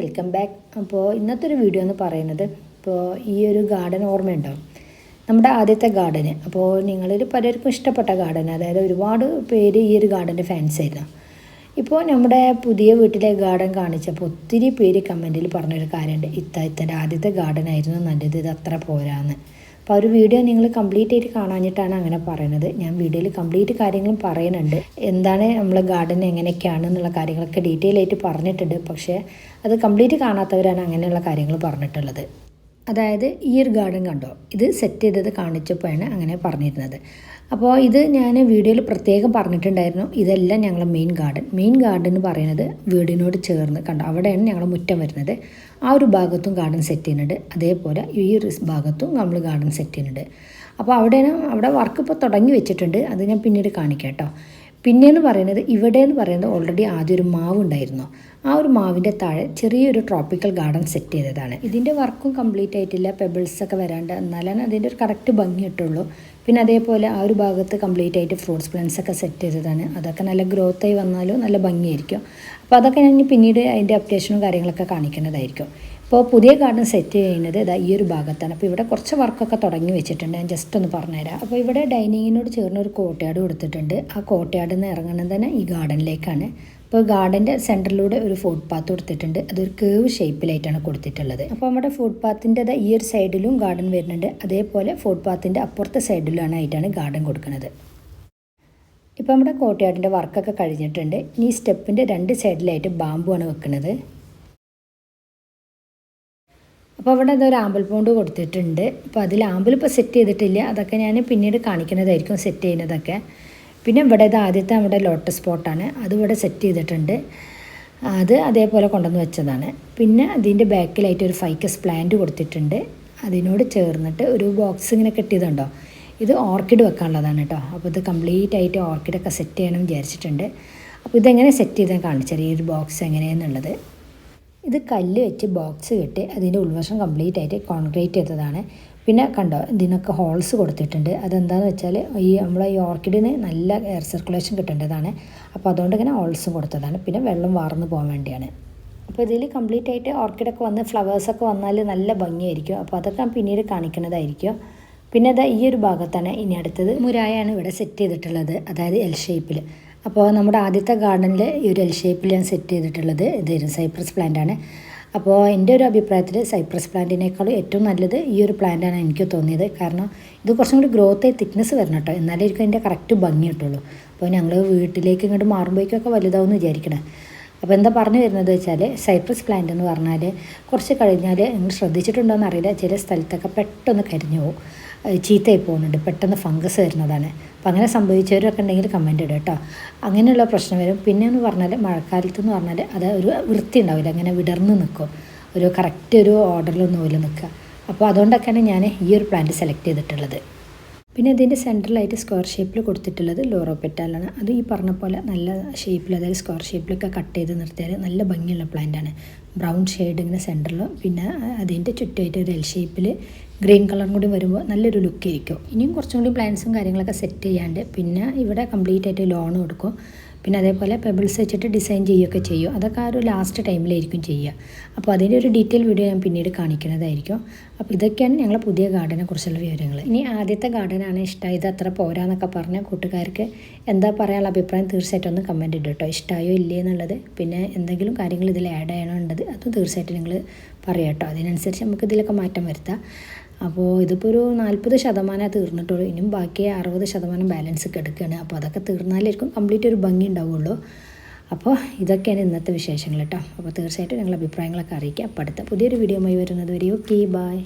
Welcome back അപ്പോൾ ഇന്നത്തെ ഒരു വീഡിയോ എന്ന് പറയുന്നത് ഇപ്പോൾ ഈ ഒരു ഗാർഡൻ ഓർമ്മയുണ്ടാവും നമ്മുടെ ആദ്യത്തെ ഗാർഡന് അപ്പോൾ നിങ്ങളിൽ പലർക്കും ഇഷ്ടപ്പെട്ട ഗാർഡൻ അതായത് ഒരുപാട് പേര് ഈ ഒരു ഗാർഡന്റെ ഫാൻസ് ആയിരുന്നു. ഇപ്പോൾ നമ്മുടെ പുതിയ വീട്ടിലെ ഗാർഡൻ കാണിച്ചപ്പോൾ ഒത്തിരി പേര് കമന്റിൽ പറഞ്ഞൊരു കാര്യമുണ്ട് ഇത്ത ഇത്തന്റെ ആദ്യത്തെ ഗാർഡൻ ആയിരുന്നു നല്ലത്. ഇത് അത്ര പോരാന്ന്. അപ്പോൾ ആ ഒരു വീഡിയോ നിങ്ങൾ കംപ്ലീറ്റ് ആയിട്ട് കാണാഞ്ഞിട്ടാണ് അങ്ങനെ പറയുന്നത് ഞാൻ വീഡിയോയിൽ കംപ്ലീറ്റ് കാര്യങ്ങളും പറയുന്നുണ്ട്. എന്താണ് നമ്മളെ ഗാർഡൻ എങ്ങനെയൊക്കെയാണ് എന്നുള്ള കാര്യങ്ങളൊക്കെ ഡീറ്റെയിൽ ആയിട്ട് പറഞ്ഞിട്ടുണ്ട്. പക്ഷേ അത് കംപ്ലീറ്റ് കാണാത്തവരാണ് അങ്ങനെയുള്ള കാര്യങ്ങൾ പറഞ്ഞിട്ടുള്ളത്. അതായത് ഒരു ഗാർഡൻ കണ്ടോ? ഇത് സെറ്റ് ചെയ്തത് കാണിച്ചപ്പോഴാണ് അങ്ങനെ പറഞ്ഞിരുന്നത്. അപ്പോൾ ഇത് ഞാൻ വീഡിയോയിൽ പ്രത്യേകം പറഞ്ഞിട്ടുണ്ടായിരുന്നു. ഇതെല്ലാം ഞങ്ങൾ മെയിൻ ഗാർഡൻ മെയിൻ ഗാർഡൻ എന്ന് പറയുന്നത് വീടിനോട് ചേർന്ന് കണ്ടോ? അവിടെയാണ് ഞങ്ങളുടെ മുറ്റം വരുന്നത്. ആ ഒരു ഭാഗത്തും ഗാർഡൻ സെറ്റ് ചെയ്യുന്നുണ്ട്. അതേപോലെ ഈ ഒരു ഭാഗത്തും നമ്മൾ ഗാർഡൻ സെറ്റ് ചെയ്യുന്നുണ്ട്. അപ്പോൾ അവിടെയാണ് അവിടെ വർക്ക് ഇപ്പോൾ തുടങ്ങി വെച്ചിട്ടുണ്ട്. അത് ഞാൻ പിന്നീട് കാണിക്കാം കേട്ടോ. പിന്നെയെന്ന് പറയുന്നത് ഇവിടെ എന്ന് പറയുന്നത് ഓൾറെഡി ആദ്യം ഒരു മാവ് ഉണ്ടായിരുന്നു ആ ഒരു മാവിന്റെ താഴെ ചെറിയൊരു ട്രോപ്പിക്കൽ ഗാർഡൻ സെറ്റ് ചെയ്തതാണ്. ഇതിന്റെ വർക്കും കംപ്ലീറ്റ് ആയിട്ടില്ല. പെബിൾസ് ഒക്കെ വരാണ്ട് എന്നാലാണ് അതിന്റെ ഒരു കറക്റ്റ് ഭംഗി ഇട്ടുള്ളൂ പിന്നെ അതേപോലെ ആ ഒരു ഭാഗത്ത് കംപ്ലീറ്റ് ആയിട്ട് ഫ്രൂട്ട്സ് പ്ലാന്റ്സ് ഒക്കെ സെറ്റ് ചെയ്തതാണ്. അതൊക്കെ നല്ല ഗ്രോത്ത് ആയി വന്നാലും നല്ല ഭംഗിയായിരിക്കും. അപ്പോൾ അതൊക്കെ ഞാൻ പിന്നീട് അതിന്റെ അപ്ഡേഷനും കാര്യങ്ങളൊക്കെ കാണിക്കുന്നതായിരിക്കും. ഇപ്പോൾ പുതിയ ഗാർഡൻ സെറ്റ് ചെയ്യുന്നത് ഇതാ ഈ ഒരു ഭാഗത്താണ്. അപ്പോൾ ഇവിടെ കുറച്ച് വർക്കൊക്കെ തുടങ്ങി വെച്ചിട്ടുണ്ട്. ഞാൻ ജസ്റ്റ് ഒന്ന് പറഞ്ഞുതരാം. അപ്പോൾ ഇവിടെ ഡൈനിങ്ങിനോട് ചേർന്ന് ഒരു കോട്ടയാട് കൊടുത്തിട്ടുണ്ട്. ആ കോട്ടയാട് നിന്ന് ഇറങ്ങുന്നത് തന്നെ ഈ ഗാർഡനിലേക്കാണ് അപ്പോൾ ഗാർഡന്റെ സെന്ററിലൂടെ ഒരു ഫുഡ് പാത്ത് കൊടുത്തിട്ടുണ്ട്. അതൊരു കേവ് ഷേപ്പിലായിട്ടാണ് കൊടുത്തിട്ടുള്ളത്. അപ്പോൾ നമ്മുടെ ഫുഡ് പാത്തിന്റെ ഈ ഒരു സൈഡിലും ഗാർഡൻ വരുന്നുണ്ട്. അതേപോലെ ഫുഡ് പാത്തിന്റെ അപ്പുറത്തെ സൈഡിലാണ് ആയിട്ടാണ് ഗാർഡൻ കൊടുക്കുന്നത്. ഇപ്പോൾ നമ്മുടെ കോട്ടയാടിന്റെ വർക്കൊക്കെ കഴിഞ്ഞിട്ടുണ്ട്. ഇനി സ്റ്റെപ്പിന്റെ രണ്ട് സൈഡിലായിട്ട് ബാമ്പു ആണ് വെക്കുന്നത്. അപ്പോൾ അവിടെ അതൊരു ആമ്പിൾ പോണ്ട് കൊടുത്തിട്ടുണ്ട്. അപ്പോൾ അതിൽ ആമ്പിൾ ഇപ്പോൾ സെറ്റ് ചെയ്തിട്ടില്ല. അതൊക്കെ ഞാൻ പിന്നീട് കാണിക്കുന്നതായിരിക്കും സെറ്റ് ചെയ്യുന്നതൊക്കെ. പിന്നെ ഇവിടെ ഇത് ആദ്യത്തെ നമ്മുടെ ലോട്ടസ് സ്പോട്ടാണ് അത് ഇവിടെ സെറ്റ് ചെയ്തിട്ടുണ്ട്. അത് അതേപോലെ കൊണ്ടുവന്ന് വെച്ചതാണ്. പിന്നെ അതിന്റെ ബാക്കിലായിട്ട് ഒരു ഫൈക്കസ് പ്ലാന്റ് കൊടുത്തിട്ടുണ്ട്. അതിനോട് ചേർന്നിട്ട് ഒരു ബോക്സ് ഇങ്ങനെ കെട്ടിയതുണ്ടോ? ഇത് ഓർക്കിഡ് വെക്കാനുള്ളതാണ് കേട്ടോ. അപ്പോൾ ഇത് കംപ്ലീറ്റ് ആയിട്ട് ഓർക്കിഡൊക്കെ സെറ്റ് ചെയ്യണം വിചാരിച്ചിട്ടുണ്ട്. അപ്പോൾ ഇതെങ്ങനെ സെറ്റ് ചെയ്താൽ കാണിച്ചാൽ ഈ ഒരു ബോക്സ് എങ്ങനെയാണെന്നുള്ളത് ഇത് കല്ല് വെച്ച് ബോക്സ് കെട്ടി അതിന്റെ ഉൾവശം കംപ്ലീറ്റ് ആയിട്ട് കോൺക്രീറ്റ് ചെയ്തതാണ്. പിന്നെ കണ്ടോ ഇതിനൊക്കെ ഹോൾസ് കൊടുത്തിട്ടുണ്ട്. അതെന്താണെന്ന് വെച്ചാൽ ഈ നമ്മളെ ഈ ഓർക്കിഡിന് നല്ല എയർ സർക്കുലേഷൻ കിട്ടേണ്ടതാണ്. അപ്പോൾ അതുകൊണ്ട് ഇങ്ങനെ ഹോൾസും കൊടുത്തതാണ്. പിന്നെ വെള്ളം വാർന്നു പോകാൻ വേണ്ടിയാണ്. അപ്പോൾ ഇതിൽ കംപ്ലീറ്റ് ആയിട്ട് ഓർക്കിഡൊക്കെ വന്ന് ഫ്ലവേഴ്സൊക്കെ വന്നാൽ നല്ല ഭംഗിയായിരിക്കും. അപ്പോൾ അതൊക്കെ പിന്നീട് കാണിക്കുന്നതായിരിക്കും. പിന്നെ അതാ ഈ ഒരു ഭാഗത്താണ് ഇനി അടുത്തത് മുരായാണ് ഇവിടെ സെറ്റ് ചെയ്തിട്ടുള്ളത്. അതായത് എൽ ഷേപ്പിൽ അപ്പോൾ നമ്മുടെ ആദ്യത്തെ ഗാർഡനിൽ ഈ ഒരു എൽ ഷേപ്പിൽ ഞാൻ സെറ്റ് ചെയ്തിട്ടുള്ളത് ഇതായിരുന്നു സൈപ്രസ് പ്ലാന്റ് ആണ്. അപ്പോൾ എന്റെ ഒരു അഭിപ്രായത്തിൽ സൈപ്രസ് പ്ലാന്റിനേക്കാളും ഏറ്റവും നല്ലത് ഈ ഒരു പ്ലാന്റാണ് എനിക്ക് തോന്നിയത്. കാരണം ഇത് കുറച്ചും കൂടി ഗ്രോത്ത് ആയി തിക്നെസ് വരണം കേട്ടോ. എന്നാലായിരിക്കും അതിന്റെ കറക്റ്റ് ഭംഗി കിട്ടുള്ളൂ. അപ്പോൾ ഞങ്ങൾ വീട്ടിലേക്ക് ഇങ്ങോട്ട് മാറുമ്പോഴേക്കൊക്കെ വലുതാവും വിചാരിക്കണം. അപ്പോൾ എന്താ പറഞ്ഞു വരുന്നത് വെച്ചാൽ സൈപ്രസ് പ്ലാന്റ് എന്ന് പറഞ്ഞാൽ കുറച്ച് കഴിഞ്ഞാൽ നിങ്ങൾ ശ്രദ്ധിച്ചിട്ടുണ്ടോ എന്നറിയില്ല ചില സ്ഥലത്തൊക്കെ പെട്ടെന്ന് കരിഞ്ഞു പോകും. ചീത്തയായി പോകുന്നുണ്ട്. പെട്ടെന്ന് ഫംഗസ് വരുന്നതാണ്. അപ്പോൾ അങ്ങനെ സംഭവിച്ചവരൊക്കെ ഉണ്ടെങ്കിൽ കമന്റ് ഇടുക കേട്ടോ അങ്ങനെയുള്ള പ്രശ്നം വരും. പിന്നെ എന്ന് പറഞ്ഞാൽ മഴക്കാലത്ത് എന്ന് പറഞ്ഞാൽ അത് ഒരു വൃത്തി ഉണ്ടാവില്ല. അങ്ങനെ വിടർന്ന് നിൽക്കും ഒരു കറക്റ്റ് ഒരു ഓർഡറിലൊന്നും പോലെ നിൽക്കുക അപ്പോൾ അതുകൊണ്ടൊക്കെയാണ് ഞാൻ ഈ ഒരു പ്ലാന്റ് സെലക്ട് ചെയ്തിട്ടുള്ളത്. പിന്നെ ഇതിന്റെ സെൻട്രലായിട്ട് സ്ക്വയർ ഷേപ്പിൽ കൊടുത്തിട്ടുള്ളത് ലോറോ പെറ്റാലാണ് അത് ഈ പറഞ്ഞ പോലെ നല്ല ഷേപ്പിൽ അതായത് സ്ക്വയർ ഷേപ്പിലൊക്കെ കട്ട് ചെയ്ത് നിർത്തിയാൽ നല്ല ഭംഗിയുള്ള പ്ലാന്റാണ് ബ്രൗൺ ഷെയ്ഡ് ഇങ്ങനെ സെന്ററിൽ പിന്നെ അതിന്റെ ചുറ്റുമായിട്ട് ഒരു എൽ ഷേപ്പിൽ ഗ്രീൻ കളറും കൂടി വരുമ്പോൾ നല്ലൊരു ലുക്ക് ആയിരിക്കും. ഇനിയും കുറച്ചും കൂടി പ്ലാന്റ്സും കാര്യങ്ങളൊക്കെ സെറ്റ് ചെയ്യാണ്ട് പിന്നെ ഇവിടെ കംപ്ലീറ്റ് ആയിട്ട് ലോൺ കൊടുക്കും. പിന്നെ അതേപോലെ പെബിൾസ് വെച്ചിട്ട് ഡിസൈൻ ചെയ്യുകയൊക്കെ ചെയ്യും. അതൊക്കെ ആ ഒരു ലാസ്റ്റ് ടൈമിലായിരിക്കും ചെയ്യുക. അപ്പോൾ അതിന്റെ ഒരു ഡീറ്റെയിൽ വീഡിയോ ഞാൻ പിന്നീട് കാണിക്കുന്നതായിരിക്കും. അപ്പോൾ ഇതൊക്കെയാണ് ഞങ്ങളെ പുതിയ ഗാർഡനെ കുറിച്ചുള്ള വിവരങ്ങൾ. ഇനി ആദ്യത്തെ ഗാർഡനാണ് ഇഷ്ടം. ഇത് അത്ര പോരാന്നൊക്കെ പറഞ്ഞ കൂട്ടുകാർക്ക് എന്താ പറയാനുള്ള അഭിപ്രായം തീർച്ചയായിട്ടും ഒന്ന് കമന്റ് ഇട്ടോ ഇഷ്ടമായോ ഇല്ലേ എന്നുള്ളത്? പിന്നെ എന്തെങ്കിലും കാര്യങ്ങൾ ഇതിൽ ആഡ് ചെയ്യണമെന്നുള്ളത് അതും തീർച്ചയായിട്ടും നിങ്ങൾ പറയാം കേട്ടോ അതിനനുസരിച്ച് നമുക്ക് ഇതിലൊക്കെ മാറ്റം വരുത്താം. അപ്പോൾ ഇതിപ്പോൾ ഒരു നാൽപ്പത് ശതമാനം തീർന്നിട്ടുള്ളൂ. ഇനിയും ബാക്കി അറുപത് ശതമാനം ബാലൻസ് കിടക്കുകയാണ് അപ്പോൾ അതൊക്കെ തീർന്നാലായിരിക്കും കംപ്ലീറ്റ് ഒരു ഭംഗി ഉണ്ടാവുള്ളൂ. അപ്പോൾ ഇതൊക്കെയാണ് ഇന്നത്തെ വിശേഷങ്ങൾ കേട്ടോ. അപ്പോൾ തീർച്ചയായിട്ടും നിങ്ങളുടെ അഭിപ്രായങ്ങളൊക്കെ അറിയിക്കുക അപ്പോൾ അടുത്ത പുതിയൊരു വീഡിയോ വരുന്നത് വരെ ഓക്കെ ബായ്